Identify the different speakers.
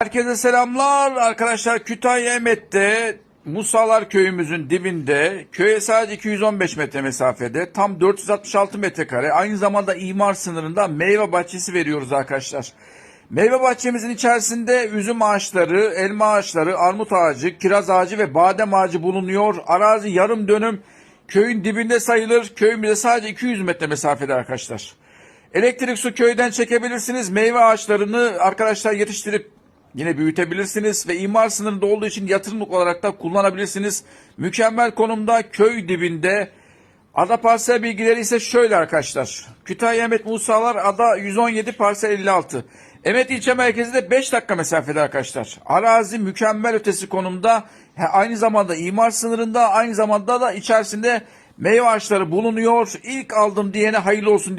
Speaker 1: Herkese selamlar arkadaşlar Kütahya Emet'te Musalar köyümüzün dibinde köye sadece 215 metre mesafede tam 466 metrekare aynı zamanda imar sınırında meyve bahçesi veriyoruz arkadaşlar. Meyve bahçemizin içerisinde üzüm ağaçları, elma ağaçları, armut ağacı, kiraz ağacı ve badem ağacı bulunuyor. Arazi yarım dönüm köyün dibinde sayılır. Köyümüze sadece 200 metre mesafede arkadaşlar. Elektrik su köyden çekebilirsiniz. Meyve ağaçlarını arkadaşlar yetiştirip yine büyütebilirsiniz ve imar sınırında olduğu için yatırımlık olarak da kullanabilirsiniz. Mükemmel konumda köy dibinde. Ada parsel bilgileri ise şöyle arkadaşlar. Kütahya Emet Musalar Ada 117 parsel 56. Emet ilçe merkezi de 5 dakika mesafede arkadaşlar. Arazi mükemmel ötesi konumda. Aynı zamanda imar sınırında aynı zamanda da içerisinde meyve ağaçları bulunuyor. İlk aldım diyene hayırlı olsun diye